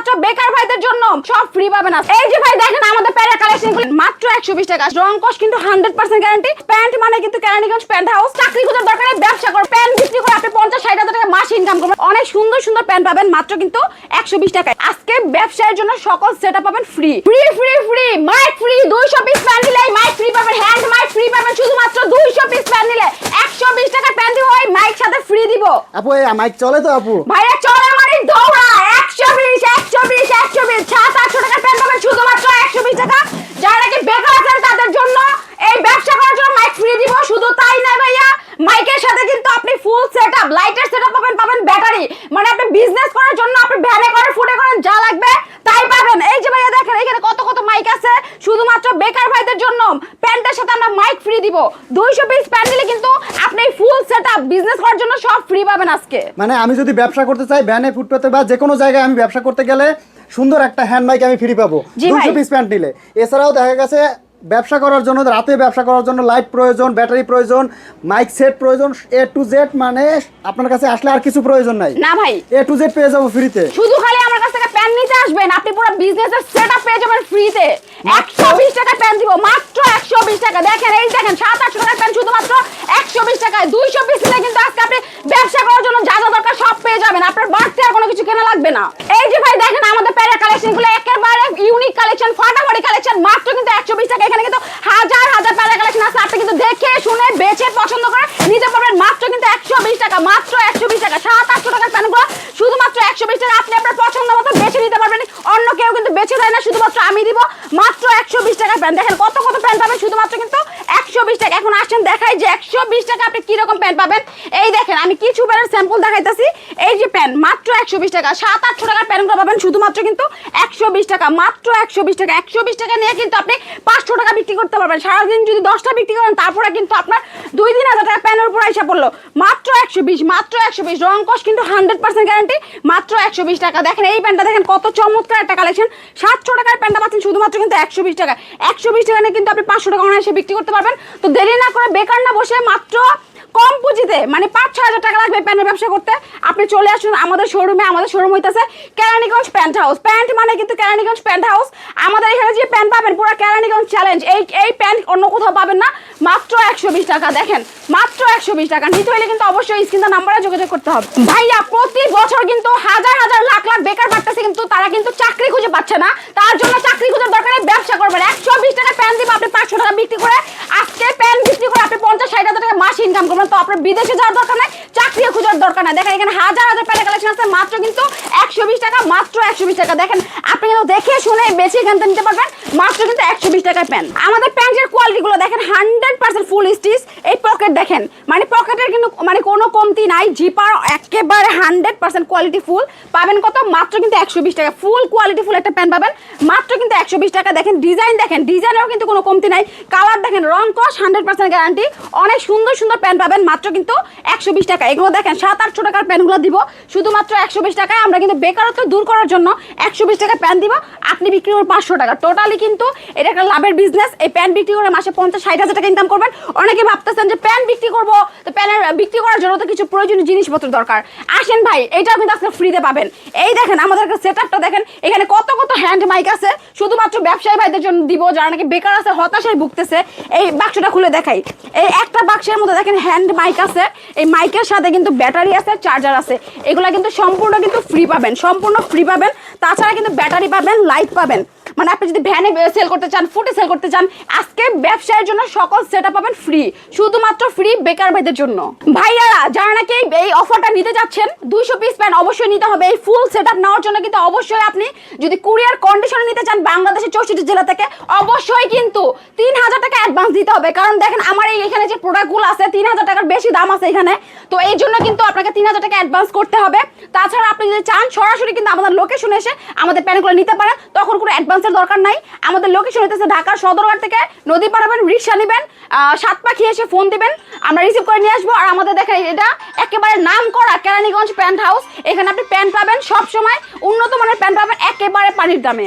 মাত্র বেকার ভাইদের জন্য সব ফ্রি পাবেন এই যে ভাই দেখেন আমাদের প্যারা কালেকশন মাত্র একশো বিশ টাকা। রং কস কিন্তু হান্ড্রেড পার্সেন্ট গ্যারান্টি প্যান্ট মানে কিন্তু কেরানীগঞ্জ প্যান্ট হাউস চাকরি খোঁজার দরকারে ব্যবসা করে। প্যান্ট বিক্রি করে আপনি পঞ্চাশ ষাট হাজার টাকা মাস ইনকাম করবেন। অনেক সুন্দর সুন্দর প্যান্ট পাবেন মাত্র কিন্তু একশো বিশ টাকায়। আজকে ব্যবসার জন্য সকল সেট পাবেন free free free free mike free দুইশো পিস প্যান্ট নিলে মাইক ফ্রি পাবেন। হ্যান্ড মাইক ফ্রি পাবেন। শুধুমাত্র দুইশো পিস প্যান্ট নিলে একশো বিশ টাকার প্যান্ট দিব। হয় মাইক সাথে ফ্রি দিব। আপু এই মাইক চলে তো আপু। ভাই একশো বিশ একশো বিশ। সাত প্যান্ট পাবেন শুধুমাত্র একশো বিশ টাকা। যারা নাকি বেকার আছেন তাদের জন্য এই ব্যবসা করার জন্য মাইক ফ্রি দিব, শুধু তাই না ভাইয়া মাইকের সাথে কিন্তু আপনি ফুল সেট আপ লাইটের সেট আপ পাবেন পাবেন ব্যাটারি মানে আপনি বিজনেস করার জন্য আপনি ভ্যানে করেন ফুটে করেন, যা লাগবে, তাই পাবেন। এই যে ভাইয়া দেখেন, এখানে কত কত মাইক আছে, শুধুমাত্র বেকার ভাইদের জন্য। প্যান্টের সাথে আমরা মাইক ফ্রি দিব। দুইশো পিস বিজনেস করার জন্য সব ফ্রি পাবেন আজকে। মানে আমি যদি ব্যবসা করতে চাই ব্যানে ফুটপাতে বা যে কোনো জায়গায় আমি ব্যবসা করতে গেলে সুন্দর একটা হ্যান্ড মাইক আমি ফ্রি পাবো। দুশো পিস প্যান্ট নিলে। এছাড়াও দেখা গেছে ব্যবসা করার জন্য রাতে ব্যবসা করার জন্য লাইট প্রয়োজন ব্যাটারি প্রয়োজন মাইক সেট প্রয়োজন এ টু জেড মানে আপনার কাছে আসলে আর কিছু প্রয়োজন নাই। না ভাই। এ টু জেড পেয়ে যাব ফ্রিতে শুধু খালি আমার কাছ থেকে প্যান নিতে আসবেন আপনি পুরো বিজনেস এর সেটআপ পেয়ে যাবেন ফ্রিতে 120 টাকা প্যান দিব মাত্র 120 টাকা। দেখেন এই দেখেন 7 8 টাকা প্যান শুধুমাত্র 120 লাগবে না এই যে ভাই দেখেন আমাদের প্যারা কালেকশনগুলো, একেবারে ইউনিক কালেকশন ফাটাফাটি কালেকশন মাত্র কিন্তু একশো বিশ টাকা। এখানে কিন্তু হাজার হাজার প্যারা কালেকশন আছে। আপনি কিন্তু দেখে শুনে বেছে পছন্দ করে নিতে পারবেন। মাত্র কিন্তু একশো বিশ টাকা, মাত্র একশো বিশ টাকা। সাত, আটশো টাকার প্যানগুলো শুধুমাত্র একশো বিশ টাকা। আপনি আপনার পছন্দ মতো বেছে নিতে পারবেন। অন্য কেউ কিন্তু বেছে দেয় না, শুধুমাত্র আমি দিব। মাত্র একশো বিশ টাকার প্যান্ট দেখেন কত কত প্যান্ট পাবেন, শুধুমাত্র কিন্তু একশো বিশ টাকা। এখন আসেন দেখাই যে একশো বিশ টাকা আপনি কীরকম প্যান্ট পাবেন। এই দেখেন, আমি কিছু প্যান্টের স্যাম্পল দেখাইতেছি। যে প্যান্ট, মাত্র একশো বিশ টাকা। সাত, আটশো টাকার প্যান্টগুলো পাবেন শুধুমাত্র কিন্তু একশো বিশ টাকা। মাত্র একশো বিশ টাকা। একশো বিশ টাকা নিয়ে কিন্তু আপনি পাঁচশো টাকা বিক্রি করতে পারবেন। সারাদিন যদি দশটা বিক্রি করেন, তারপরে কিন্তু আপনার দুই দিন হাজার টাকা প্যানের উপর এসে পড়ল। মাত্র একশো বিশ, মাত্র একশো বিশ। রং কস কিন্তু হান্ড্রেড পার্সেন্ট গ্যারান্টি মাত্র একশো বিশ টাকা। দেখেন এই প্যান্টটা দেখেন কত চমৎকার একটা কালেকশন সাতশো টাকার প্যান্টটা পাচ্ছেন শুধুমাত্র কিন্তু একশো বিশ টাকা একশো বিশ টাকা নিয়ে কিন্তু আপনি পাঁচশো টাকা অনায়াসে বিক্রি করতে পারবেন। তো দেরি না করে বেকার না বসে মাত্র কম পুঁজিতে মানে পাঁচ, ছয় হাজার টাকা লাগবে প্যান্টের ব্যবসা করতে। আপনি চলে আসুন আমাদের শোরুমে আমাদের শোরুম হইতেছে কেরানীগঞ্জ প্যান্ট হাউস প্যান্ট মানে কিন্তু কেরানীগঞ্জ প্যান্ট হাউস আমাদের এখানে যে প্যান্ট পাবেন, পুরো কেরানীগঞ্জ চ্যালেঞ্জ এই এই প্যান্ট অন্য কোথাও পাবেন না, মাত্র একশো বিশ টাকা। দেখেন, মাত্র একশো বিশ টাকা। নিতে হলে কিন্তু অবশ্যই স্ক্রিন নাম্বারে যোগাযোগ করতে হবে। ভাইয়া, প্রতি বছর কিন্তু হাজার হাজার, লাখ লাখ বেকার পাচ্ছে কিন্তু তারা কিন্তু চাকরি খুঁজে পাচ্ছে না। তার জন্য চাকরি খোঁজার দরকার ব্যবসা করবেন। একশো বিশ টাকা প্যান্ট দিব, আপনি পাঁচশো টাকা বিক্রি করে, আজকে প্যান্ট বিক্রি করে আপনি পঞ্চাশ, ষাট হাজার টাকা মাস ইনকাম করবেন। তো আপনার বিদেশে যাওয়ার দরকার নাই। চাকরি খোঁজার দরকার নাই। দেখেন, এখানে হাজার হাজার প্যান্ট কালেকশন আছে, মাত্র কিন্তু একশো বিশ টাকা, মাত্র একশো বিশ টাকা। দেখেন, আপনি কিন্তু দেখে শুনে বেছে এখান নিতে পারবেন, মাত্র কিন্তু একশো বিশ টাকার প্যান্ট আমাদের প্যান্টের কোয়ালিটিগুলো দেখেন হান্ড্রেড পার্সেন্ট ফুল স্টিচ এই পকেট দেখেন। মানে পকেটের কিন্তু মানে কোনো কমতি নাই জিপার একেবারে হান্ড্রেড পার্সেন্ট কোয়ালিটি ফুল পাবেন কত? মাত্র কিন্তু একশো বিশ টাকা। ফুল কোয়ালিটি ফুল একটা প্যান্ট পাবেন। মাত্র কিন্তু একশো বিশ টাকা। দেখেন ডিজাইন দেখেন ডিজাইনেও কিন্তু কোনো কমতি নাই। কালার দেখেন, রং কস হান্ড্রেড পার্সেন্ট গ্যারান্টি অনেক সুন্দর সুন্দর প্যান্ট পাবেন, মাত্র কিন্তু একশো বিশ টাকা এগুলো দেখেন, সাত, আটশো টাকার প্যান্টগুলো দিব। শুধুমাত্র একশো বিশ টাকায় আমরা কিন্তু বেকারত্ব দূর করার জন্য একশো বিশ টাকা প্যান্ট দিব। আপনি বিক্রি করবেন পাঁচশো টাকা। টোটালি কিন্তু এটা একটা লাভের বিজনেস এই প্যান্ট বিক্রি করে মাসে পঞ্চাশ, ষাট হাজার টাকা ইনকাম করবেন। অনেকে ভাবতেছেন যে প্যান্ট বিক্রি করব, তো প্যানের বিক্রি করার জন্য তো কিছু প্রয়োজনীয় জিনিসপত্র দরকার। আসেন ভাই, এটাও কিন্তু আজকে ফ্রিতে পাবেন। এই দেখেন, আমাদের সেট আপটা দেখেন। এখানে কত কত হ্যান্ড মাইক আছে। শুধুমাত্র ব্যবসায়ী ভাইদের জন্য দিব, যারা নাকি বেকার আছে, হতাশায় ভুগতেছে। এই বাক্সটা খুলে দেখাই। এই একটা বাক্সের মধ্যে দেখেন হ্যান্ড মাইক আছে। এই মাইকের সাথে কিন্তু ব্যাটারি আছে চার্জার আছে। এগুলা কিন্তু সম্পূর্ণ কিন্তু ফ্রি পাবেন, সম্পূর্ণ ফ্রি পাবেন। তাছাড়া কিন্তু ব্যাটারি পাবেন লাইট পাবেন। মানে আপনি যদি ভ্যানে সেল করতে চান ফুটে সেল করতে চান, আজকে ব্যবসায়ের জন্য সকল সেট পাবেন ফ্রি শুধুমাত্র ফ্রি বেকার ভাইদের জন্য। ভাইয়ারা, যারা নাকি এই- অফারটা নিতে যাচ্ছেন, দুইশো পিস প্যান্ট অবশ্যই নিতে হবে। এই ফুল সেট নেওয়ার জন্য কিন্তু অবশ্যই আপনি যদি কুরিয়ার কন্ডিশনে নিতে চান বাংলাদেশের চৌষট্টি জেলা থেকে, অবশ্যই কিন্তু তিন হাজার টাকা অ্যাডভান্স দিতে হবে। কারণ দেখেন, আমার এই এখানে যে প্রোডাক্টগুলো আছে, তিন হাজার টাকার বেশি দাম আছে এখানে। তো এই জন্য কিন্তু আপনাকে তিন হাজার টাকা অ্যাডভান্স করতে হবে। তাছাড়া আপনি যদি চান, সরাসরি কিন্তু আমাদের লোকেশন এসে আমাদের প্যান্টগুলো নিতে পারেন। তখন কোনো অ্যাডভান্সের দরকার নাই। আমাদের লোকেশন হইতেছে ঢাকার সদরঘাট থেকে নদী পারাবেন রিক্সা নেবেন সাত পাখি এসে ফোন দিবেন, আমরা রিসিভ করে নিয়ে আসব। আর আমাদের দেখেন এটা একেবারে নাম করা কেরানীগঞ্জ প্যান্ট হাউস এখানে আপনি প্যান্ট পাবেন সবসময়, উন্নত মানের প্যান্ট পাবেন একেবারে পানির দামে।